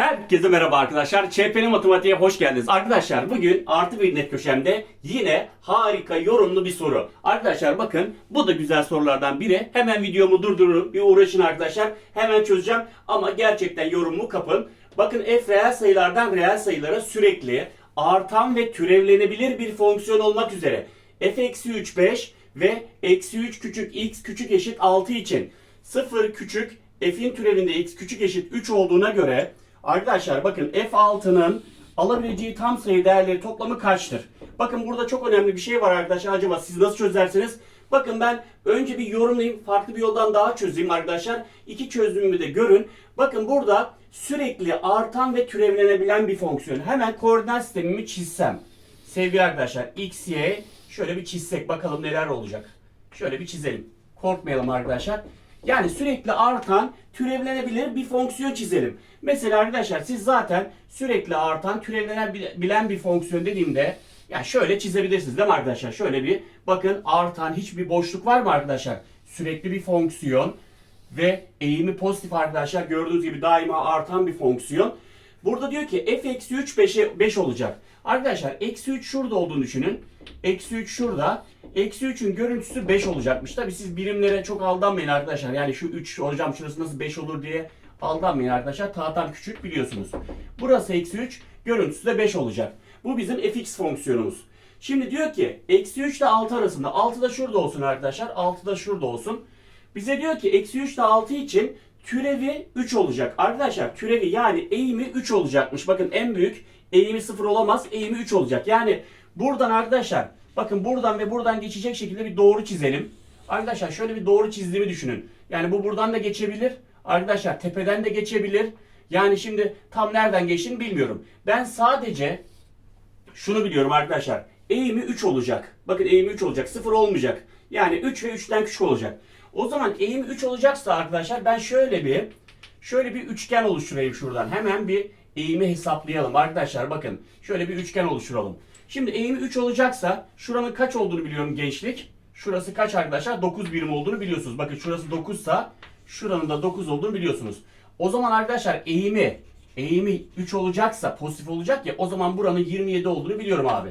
Herkese merhaba arkadaşlar. ÇPN Matematiğe hoş geldiniz. Arkadaşlar bugün artı bir net köşemde yine harika yorumlu bir soru. Arkadaşlar bakın bu da güzel sorulardan biri. Hemen videomu durdurun. Bir uğraşın arkadaşlar. Hemen çözeceğim ama gerçekten yorumumu kapın. Bakın f reel sayılardan reel sayılara sürekli artan ve türevlenebilir bir fonksiyon olmak üzere f eksi 3 5 ve eksi 3 küçük x küçük eşit 6 için 0 küçük f'in türevinde x küçük eşit 3 olduğuna göre arkadaşlar bakın f6'nın alabileceği tam sayı değerleri toplamı kaçtır? Bakın burada çok önemli bir şey var arkadaşlar. Acaba siz nasıl çözersiniz? Bakın ben önce bir yorumlayayım. Farklı bir yoldan daha çözeyim arkadaşler. İki çözümümü de görün. Bakın burada sürekli artan ve türevlenebilen bir fonksiyon. Hemen koordinat sistemimi çizsem. Sevgili arkadaşlar x, y şöyle bir çizsek bakalım neler olacak. Şöyle bir çizelim. Korkmayalım arkadaşlar. Yani sürekli artan, türevlenebilir bir fonksiyon çizelim. Mesela arkadaşlar siz zaten sürekli artan, türevlenebilen bir fonksiyon dediğimde ya şöyle çizebilirsiniz değil mi arkadaşlar? Şöyle bir bakın artan hiçbir boşluk var mı arkadaşlar? Sürekli bir fonksiyon ve eğimi pozitif arkadaşlar. Gördüğünüz gibi daima artan bir fonksiyon. Burada diyor ki f eksi 3 5'e 5 olacak. Arkadaşlar eksi 3 şurada olduğunu düşünün. Eksi 3 şurada. Eksi 3'ün görüntüsü 5 olacakmış. Tabi siz birimlere çok aldanmayın arkadaşlar. Yani şu 3 hocam şurası nasıl 5 olur diye aldanmayın arkadaşlar. Tahtam küçük biliyorsunuz. Burası eksi 3. Görüntüsü de 5 olacak. Bu bizim fx fonksiyonumuz. Şimdi diyor ki eksi 3 ile 6 arasında. 6 da şurada olsun arkadaşlar. 6 da şurada olsun. Bize diyor ki eksi 3 ile 6 için türevi 3 olacak. Arkadaşlar türevi yani eğimi 3 olacakmış. Bakın en büyük eğimi 0 olamaz. Eğimi 3 olacak. Yani buradan arkadaşlar bakın buradan ve buradan geçecek şekilde bir doğru çizelim. Arkadaşlar şöyle bir doğru çizdiğimi düşünün. Yani bu buradan da geçebilir. Arkadaşlar tepeden de geçebilir. Yani şimdi tam nereden geçtiğini bilmiyorum. Ben sadece şunu biliyorum arkadaşlar. Eğimi 3 olacak. Bakın eğimi 3 olacak. 0 olmayacak. Yani 3 ve 3'ten küçük olacak. O zaman eğimi 3 olacaksa arkadaşlar ben şöyle bir şöyle bir üçgen oluşturayım şuradan. Hemen bir eğimi hesaplayalım arkadaşlar. Bakın şöyle bir üçgen oluşturalım. Şimdi eğimi 3 olacaksa şuranın kaç olduğunu biliyorum gençlik. Şurası kaç arkadaşlar? 9 birim olduğunu biliyorsunuz. Bakın şurası 9 sa şuranın da 9 olduğunu biliyorsunuz. O zaman arkadaşlar eğimi eğimi 3 olacaksa pozitif olacak ya o zaman buranın 27 olduğunu biliyorum abi.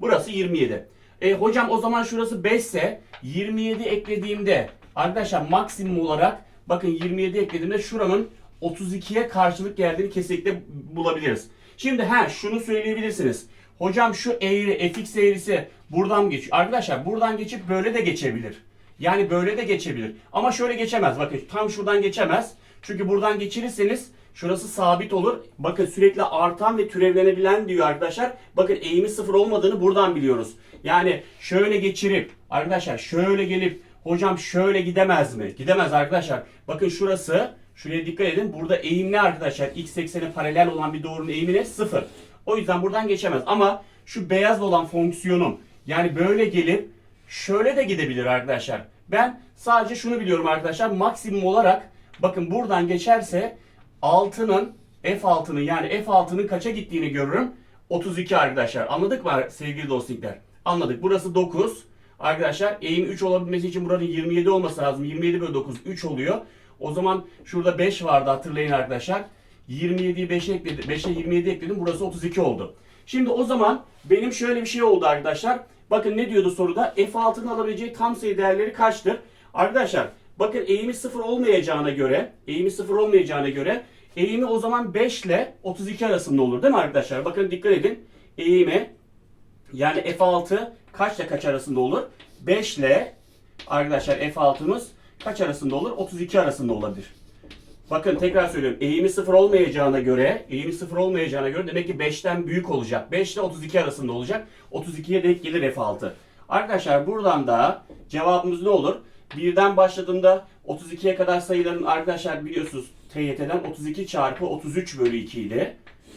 Burası 27. E, hocam o zaman şurası 5 ise 27 eklediğimde arkadaşlar maksimum olarak bakın 27 eklediğimde şuranın 32'ye karşılık geldiğini kesinlikle bulabiliriz. Şimdi ha şunu söyleyebilirsiniz. Hocam şu eğri fx eğrisi buradan geçiyor? Arkadaşlar buradan geçip böyle de geçebilir. Yani böyle de geçebilir. Ama şöyle geçemez. Bakın tam şuradan geçemez. Çünkü buradan geçirirseniz şurası sabit olur. Bakın sürekli artan ve türevlenebilen diyor arkadaşlar. Bakın eğimi sıfır olmadığını buradan biliyoruz. Yani şöyle geçirip arkadaşlar şöyle gelip hocam şöyle gidemez mi? Gidemez arkadaşlar. Bakın şurası şuraya dikkat edin. Burada eğim ne arkadaşlar? X eksene paralel olan bir doğrunun eğimi ne? Sıfır. O yüzden buradan geçemez. Ama şu beyaz olan fonksiyonum yani böyle gelip şöyle de gidebilir arkadaşlar. Ben sadece şunu biliyorum arkadaşlar. Maksimum olarak bakın buradan geçerse 6'nın F6'nın yani F6'nın kaça gittiğini görürüm. 32 arkadaşlar. Anladık mı sevgili dostlar? Anladık. Burası 9. Arkadaşlar eğim 3 olabilmesi için buranın 27 olması lazım. 27 bölü 9 3 oluyor. O zaman şurada 5 vardı hatırlayın arkadaşlar. 27'yi 5'e ekledim. 5'e 27 ekledim. Burası 32 oldu. Şimdi o zaman benim şöyle bir şey oldu arkadaşlar. Bakın ne diyordu soruda? F6'nın alabileceği tam sayı değerleri kaçtır? Arkadaşlar bakın eğimi 0 olmayacağına göre eğimi 0 olmayacağına göre eğimi o zaman 5 ile 32 arasında olur değil mi arkadaşlar? Bakın dikkat edin. Eğimi yani F6 kaçla kaç arasında olur? 5 ile arkadaşlar F6'mız kaç arasında olur? 32 arasında olabilir. Bakın tekrar söylüyorum. Eğimi sıfır olmayacağına göre, eğimi sıfır olmayacağına göre demek ki 5'ten büyük olacak. 5 ile 32 arasında olacak. 32'ye denk gelir F6. Arkadaşlar buradan da cevabımız ne olur? Birden başladığında 32'ye kadar sayıların arkadaşlar biliyorsunuz TYT'den 32 çarpı 33 bölü 2 idi.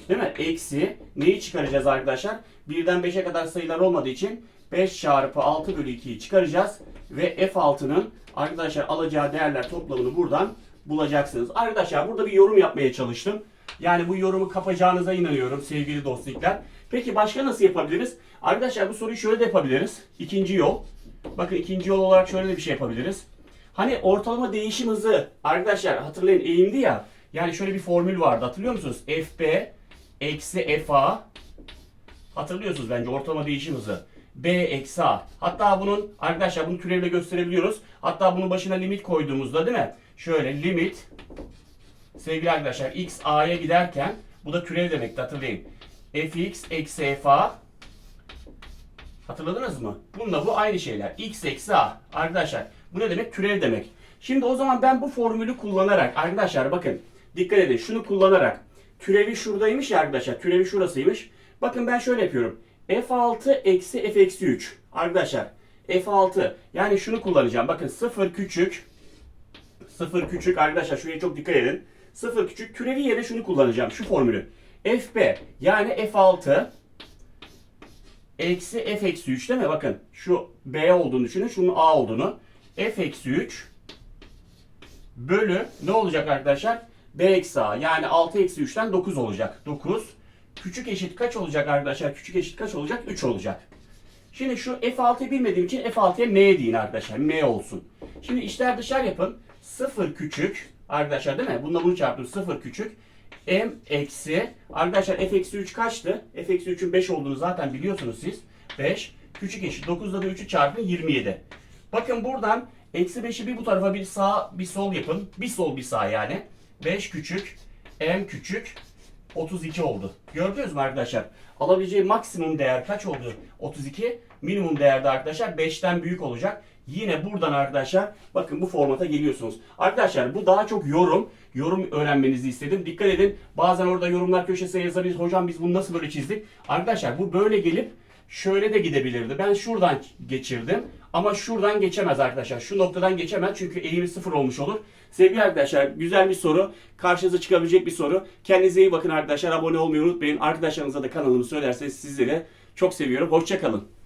Değil mi? Eksi neyi çıkaracağız arkadaşlar? Birden 5'e kadar sayılar olmadığı için 5 çarpı 6 bölü 2'yi çıkaracağız. Ve F6'nın arkadaşlar alacağı değerler toplamını buradan bulacaksınız. Arkadaşlar burada bir yorum yapmaya çalıştım. Yani bu yorumu kapacağınıza inanıyorum sevgili dostluklar. Peki başka nasıl yapabiliriz? Arkadaşlar bu soruyu şöyle de yapabiliriz. İkinci yol. Bakın ikinci yol olarak şöyle de bir şey yapabiliriz. Hani ortalama değişim hızı arkadaşlar hatırlayın eğimdi ya. Yani şöyle bir formül vardı hatırlıyor musunuz? FB eksi FA hatırlıyorsunuz bence ortalama değişim hızı. B eksi A. Hatta bunun arkadaşlar bunu türevle gösterebiliyoruz. Hatta bunun başına limit koyduğumuzda değil mi? Şöyle limit sevgili arkadaşlar x a'ya giderken bu da türev demekti hatırlayın. fx eksi fa hatırladınız mı? Bununla bu aynı şeyler. x eksi a. Arkadaşlar bu ne demek? Türev demek. Şimdi o zaman ben bu formülü kullanarak arkadaşlar bakın dikkat edin şunu kullanarak türevi şuradaymış ya arkadaşlar türevi şurasıymış. Bakın ben şöyle yapıyorum. F6 eksi f eksi 3 arkadaşlar f6 yani şunu kullanacağım. Bakın 0 küçük 0 küçük arkadaşlar şuraya çok dikkat edin. 0 küçük türevi yerine şunu kullanacağım. Şu formülü. FB yani F6 eksi F eksi 3 değil mi? Bakın şu B olduğunu düşünün. Şunun A olduğunu. F eksi 3 bölü ne olacak arkadaşlar? B eksi A yani 6 eksi 3'ten 9 olacak. 9 küçük eşit kaç olacak arkadaşlar? Küçük eşit kaç olacak? 3 olacak. Şimdi şu F6'yı bilmediğim için F6'ya M deyin arkadaşlar. M olsun. Şimdi işler dışarı yapın. 0 küçük arkadaşlar değil mi? Bununla bunu çarptım. 0 küçük. M eksi arkadaşlar f eksi 3 kaçtı? f eksi 3'ün 5 olduğunu zaten biliyorsunuz siz. 5 küçük eşit 9'da da 3'ü çarpın 27. Bakın buradan eksi 5'i bir bu tarafa bir sağ bir sol yapın. Bir sol bir sağ yani. 5 küçük m küçük 32 oldu. Gördünüz mü arkadaşlar? Alabileceği maksimum değer kaç oldu? 32. Minimum değerde arkadaşlar 5'ten büyük olacak. Yine buradan arkadaşlar bakın bu formata geliyorsunuz. Arkadaşlar bu daha çok yorum. Yorum öğrenmenizi istedim. Dikkat edin. Bazen orada yorumlar köşesine yazabiliriz. Hocam biz bunu nasıl böyle çizdik? Arkadaşlar bu böyle gelip şöyle de gidebilirdi. Ben şuradan geçirdim. Ama şuradan geçemez arkadaşlar. Şu noktadan geçemez çünkü eğimi sıfır olmuş olur. Sevgili arkadaşlar güzel bir soru. Karşınıza çıkabilecek bir soru. Kendinize iyi bakın arkadaşlar. Abone olmayı unutmayın. Arkadaşlarınıza da kanalımı söylerseniz sizleri çok seviyorum. Hoşçakalın.